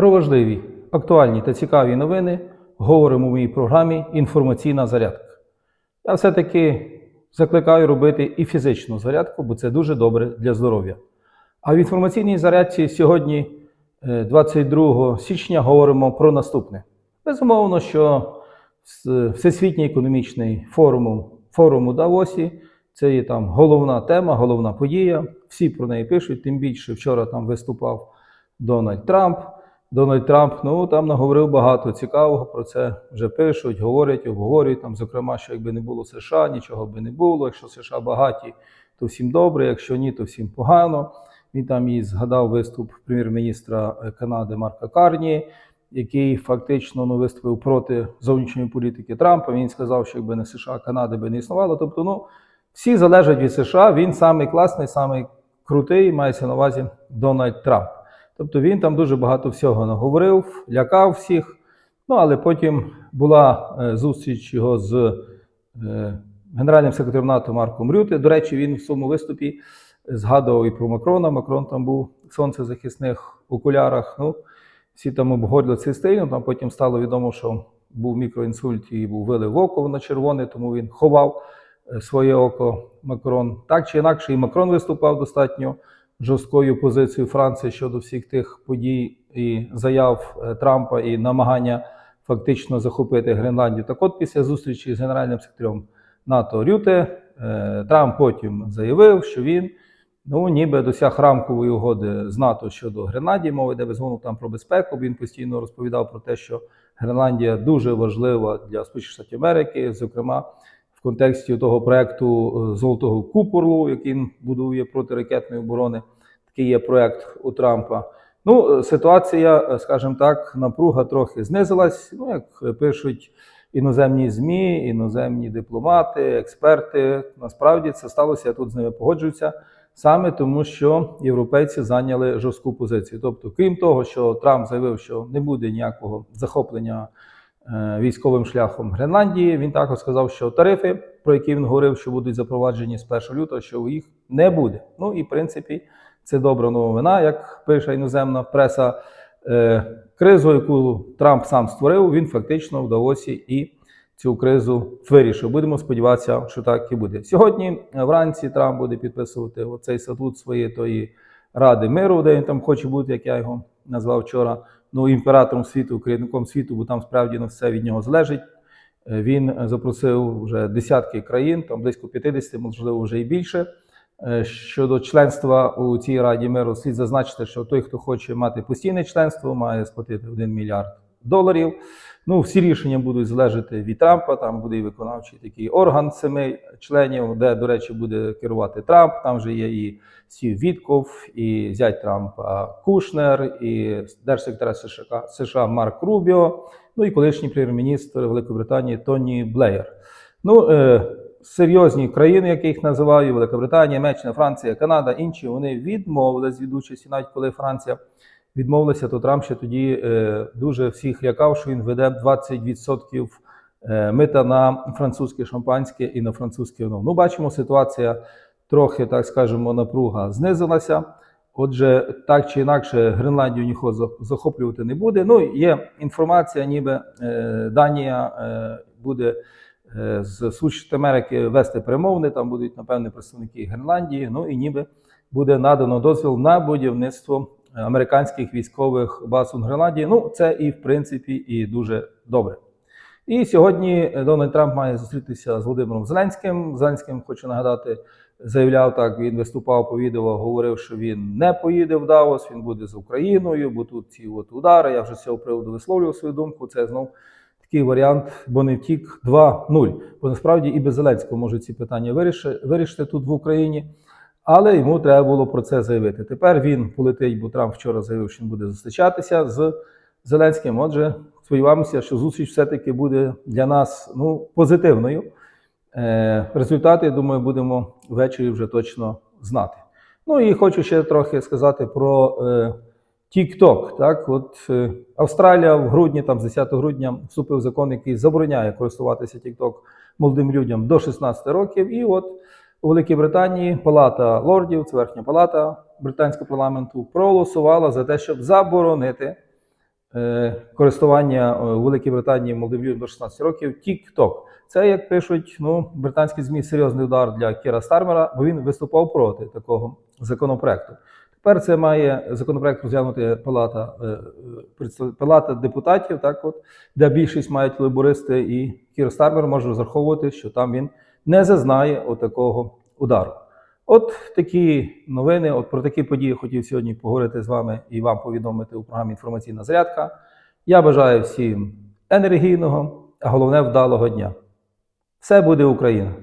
Про важливі, актуальні та цікаві новини говоримо в моїй програмі Інформаційна зарядка. Я все-таки закликаю робити і фізичну зарядку, бо це дуже добре для здоров'я. А в інформаційній зарядці сьогодні, е, 22 січня, говоримо про наступне. Безумовно, що Всесвітній економічний форум, форум у Давосі це є там головна тема, головна подія. Всі про неї пишуть, тим більше вчора там виступав Дональд Трамп. Дональд Трамп ну там наговорив багато цікавого. Про це вже пишуть, говорять, обговорюють. Там, зокрема, що якби не було США, нічого би не було. Якщо США багаті, то всім добре. Якщо ні, то всім погано. Він там і згадав виступ прем'єр-міністра Канади Марка Карні, який фактично ну, виступив проти зовнішньої політики Трампа. Він сказав, що якби не США, Канади би не існувало. Тобто, ну всі залежать від США. Він самий класний, самий крутий, мається на увазі Дональд Трамп. Тобто він там дуже багато всього наговорив, лякав всіх. Ну, але потім була е, зустріч його з е, генеральним секретарем НАТО Марком Рюте. До речі, він в своєму виступі згадував і про Макрона. Макрон там був в сонцезахисних окулярах. Ну, всі там обговорили цей стиль. ну, Там потім стало відомо, що був мікроінсульт і був вилив око на червоне, тому він ховав е, своє око Макрон. Так чи інакше, і Макрон виступав достатньо жорсткою позицією Франції щодо всіх тих подій і заяв е, Трампа і намагання фактично захопити Гренландію. Так от, після зустрічі з генеральним секретарем НАТО Рюте, е, Трамп потім заявив, що він ну, ніби досяг рамкової угоди з НАТО щодо Гренландії. Мова йде безумовно там про безпеку. Він постійно розповідав про те, що Гренландія дуже важлива для Сполучених Штатів Америки, зокрема в контексті того проекту е, Золотого купору, який будує протиракетної оборони. Такий є проект у Трампа. Ну, е, ситуація, е, скажімо так, напруга трохи знизилась. Ну, як пишуть іноземні ЗМІ, іноземні дипломати, експерти. Насправді це сталося, я тут з ними погоджуюся. Саме тому, що європейці зайняли жорстку позицію. Тобто, крім того, що Трамп заявив, що не буде ніякого захоплення військовим шляхом Гренландії, він також сказав, що тарифи, про які він говорив, що будуть запроваджені з 1 лютого, що їх не буде. Ну і в принципі, це добра новина, як пише іноземна преса. Е, кризу, яку Трамп сам створив, він фактично в Давосі і цю кризу вирішив. Будемо сподіватися, що так і буде. Сьогодні е, вранці Трамп буде підписувати оцей статут своєї тої Ради миру, де він там хоче бути, як я його назвав вчора. Ну, імператором світу, керівником світу, бо там справді на все від нього залежить. Е, Він запросив вже десятки країн, там близько 50, можливо, вже і більше. Е, Щодо членства у цій Раді миру, слід зазначити, що той, хто хоче мати постійне членство, має сплатити 1 мільярд доларів. Ну, всі рішення будуть залежати від Трампа. Там буде і виконавчий такий орган семи членів, де, до речі, буде керувати Трамп. Там вже є і Стів Вітков, і зять Трампа Кушнер, і держсекретар США, США Марк Рубіо, ну і колишній прем'єр-міністр Великобританії Тоні Блеєр. Ну, е, серйозні країни, як я їх називаю, Великобританія, Німеччина, Франція, Канада, інші, вони відмовились від участі, навіть коли Франція відмовилася, то Трамп ще тоді е, дуже всіх лякав, що він веде 20% е, мита на французьке шампанське і на французьке вино. Ну, бачимо, ситуація трохи, так скажемо, напруга знизилася. Отже, так чи інакше, Гренландію ніхто захоплювати не буде. Ну, є інформація, ніби е, Данія буде з Сполучених Америки вести перемовини. Там будуть, напевне, представники Гренландії. Ну і ніби буде надано дозвіл на будівництво американських військових баз у Гренландії. Ну, це і в принципі і дуже добре. І сьогодні Дональд Трамп має зустрітися з Володимиром Зеленським. Зеленським, хочу нагадати, заявляв так, він виступав по відео, говорив, що він не поїде в Давос, він буде з Україною, бо тут ці от удари. Я вже з цього приводу висловлював свою думку. Це знов такий варіант, бо не втік 2-0. Бо насправді і без Зеленського можуть ці питання вирішити тут в Україні. Але йому треба було про це заявити. Тепер він полетить, бо Трамп вчора заявив, що він буде зустрічатися з Зеленським. Отже, сподіваємося, що зустріч все-таки буде для нас ну, позитивною. Е, результати, я думаю, будемо ввечері вже точно знати. Ну і хочу ще трохи сказати про е. Так, от е, Австралія в грудні, там з 10 грудня, вступив закон, який забороняє користуватися TikTok молодим людям до 16 років. І от у Великій Британії Палата лордів, це верхня палата британського парламенту, проголосувала за те, щоб заборонити е, користування е, у Великій Британії молодим до 16 років TikTok. Це, як пишуть ну, британські ЗМІ, серйозний удар для Кіра Стармера, бо він виступав проти такого законопроекту. Тепер це має законопроект розглянути палата, е, е, палата депутатів, так от, де більшість мають лейбористи, і Кір Стармер може розраховувати, що там він не зазнає отакого удару. От такі новини, от про такі події хотів сьогодні поговорити з вами і вам повідомити у програмі Інформаційна зарядка. Я бажаю всім енергійного, а головне вдалого дня. Все буде Україна!